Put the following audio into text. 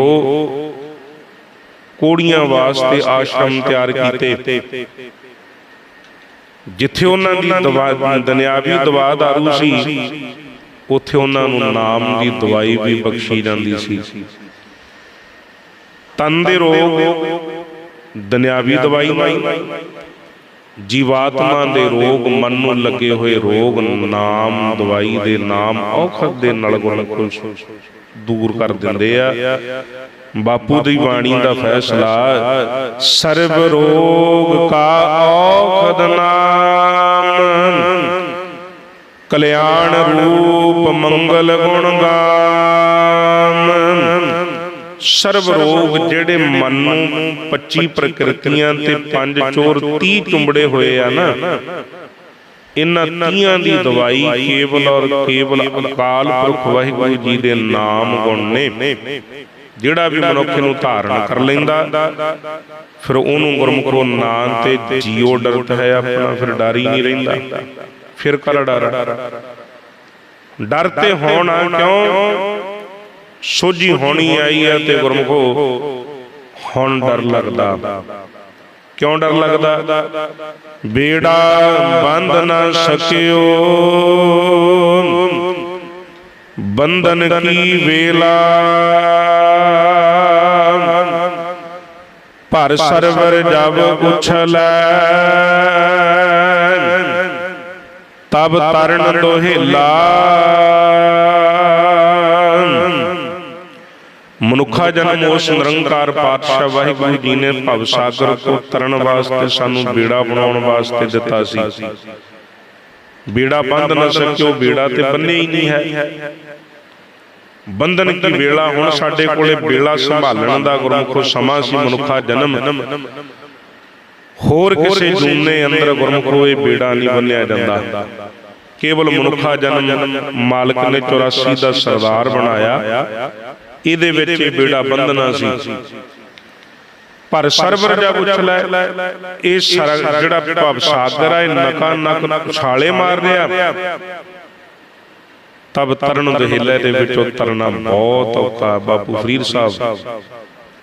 ਉਹ ਕੋੜੀਆਂ ਵਾਸਤੇ ਆਸ਼ਰਮ ਤਿਆਰ ਕੀਤੇ। ਜਿੱਥੇ ਉਹਨਾਂ ਦੀ ਦੁਨਿਆਵੀ ਦਵਾ ਦਾਰੂ ਸੀ, ਉੱਥੇ ਉਹਨਾਂ ਨੂੰ ਨਾਮ ਦੀ ਦਵਾਈ ਵੀ ਬਖਸ਼ੀ ਜਾਂਦੀ ਸੀ। ਤਨ ਦੇ ਰੋਗ, ਦੁਨਿਆਵੀ ਦਵਾਈ ਨਹੀਂ ਜੀਵਾਤਮਾ ਦੇ ਰੋਗ, ਮਨ ਨੂੰ ਲੱਗੇ ਹੋਏ ਰੋਗ, ਨਾਮ ਦਵਾਈ ਦੇ ਨਾਮ ਔਖਦ ਦੇ ਨਾਲ ਗੁਣ ਖੁਸ਼ ਦੂਰ ਕਰ ਦਿੰਦੇ ਆ। ਬਾਪੂ ਦੀ ਬਾਣੀ ਦਾ ਫੈਸਲਾ ਸਰਬ ਰੋਗ ਕਾ ਔਖਦ ਨਾਮ। ਕਲਿਆਣ ਰੂਪ ਮੰਗਲ ਗੁਣ ਗਾਮ। ਸਰਬ ਰੋਗ ਜਿਹੜੇ ਮਨ ਨੂੰ 25 ਪ੍ਰਕਿਰਤੀਆਂ ਤੇ ਪੰਜ ਚੋਰ 30 ਚੁੰਬੜੇ ਹੋਏ ਆ ਨਾ। ਇਹਨਾਂ ਤੀਆਂ ਦੀ ਦਵਾਈ ਕੇਵਲ ਔਰ ਕੇਵਲ ਅਕਾਲ ਪੁਰਖ ਵਾਹਿਗੁਰੂ ਜੀ ਦੇ ਨਾਮ ਗੁਣ ਨੇ ਜਿਹੜਾ ਵੀ ਮਨੁੱਖ ਨੂੰ ਧਾਰਨ ਕਰ ਲੈਂਦਾ ਫਿਰ ਉਹਨੂੰ ਗੁਰਮੁਖੋ ਨਾਂ ਤੇ ਜੀਉ ਡਰਤ ਹੈ ਆਪਣਾ ਫਿਰ ਡਰ ਹੀ ਨਹੀਂ ਰਹਿੰਦਾ। ਫਿਰ ਕਰ ਡਰ ਡਰ ਤੇ ਹੋਣਾ ਕਿਉਂ? ਸੋਝੀ ਹੋਣੀ ਆਈ ਹੈ ਤੇ ਗੁਰਮੁਖੋ ਹੁਣ ਡਰ ਲੱਗਦਾ। ਕਿਉਂ ਡਰ ਲੱਗਦਾ? ਬੇੜਾ ਬੰਦ ਨਾ ਸਕਿਓ ਬੰਧਨ ਕੀ ਵੇਲਾ? ਭਰ ਸਰਵਰ ਜਬ ਉਛਲੈ ਤਬ ਤਰਨ ਦੋਹਿਲਾ ਮਨੁੱਖਾ ਜਨਮ ਉਸ ਨਿਰੰਕਾਰ ਪਾਤਸ਼ਾਹ ਵਾਹਿਗੁਰੂ ਜੀ ਨੇ ਭਵ ਸਾਗਰ ਤੋਂ ਤਰਨ ਵਾਸਤੇ ਸਾਨੂੰ ਬੇੜਾ ਬਣਾਉਣ ਵਾਸਤੇ ਦਿੱਤਾ ਸੀ। ਬੇੜਾ ਬੰਦ ਨਾ ਸਕਿਓ ਬੇੜਾ ਤੇ ਬੰਨੇ ਹੀ ਨਹੀਂ ਹੈ। ਬੰਧਨ ਕੀ ਵੇਲਾ ਹੁਣ ਸਾਡੇ ਕੋਲੇ ਬੇੜਾ ਸੰਭਾਲਣ ਦਾ ਗੁਰਮੁਖੋ ਸਮਾਂ ਸੀ ਮਨੁੱਖਾ ਜਨਮ। ਹੋਰ ਕਿਸੇ ਜੂਨੇ ਅੰਦਰ ਗੁਰਮੁਖੋ ਇਹ ਬੇੜਾ ਨਹੀਂ ਬੰਨਿਆ ਜਾਂਦਾ। ਕੇਵਲ ਮਨੁੱਖਾ ਜਨਮ ਮਾਲਕ ਨੇ 84 ਦਾ ਸਰਦਾਰ ਬਣਾਇਆ। ਇਹਦੇ ਵਿੱਚ ਇਹ ਬੇੜਾ ਬੰਧਨਾ ਸੀ। ਪਰ ਸਰਵਰ ਜਬ ਉਛਲੈ ਇਹ ਜਿਹੜਾ ਭਵ ਸਾਗਰ ਹੈ ਨਕਾ ਨਕ ਛਾਲੇ ਮਾਰ ਰਿਹਾ ਤਬ ਤਰਨ ਦਹਿਲੇ ਦੇ ਵਿੱਚੋਂ ਤਰਨਾ ਬਹੁਤ ਔਖਾ। ਬਾਪੂ ਫਰੀਦ ਸਾਹਿਬ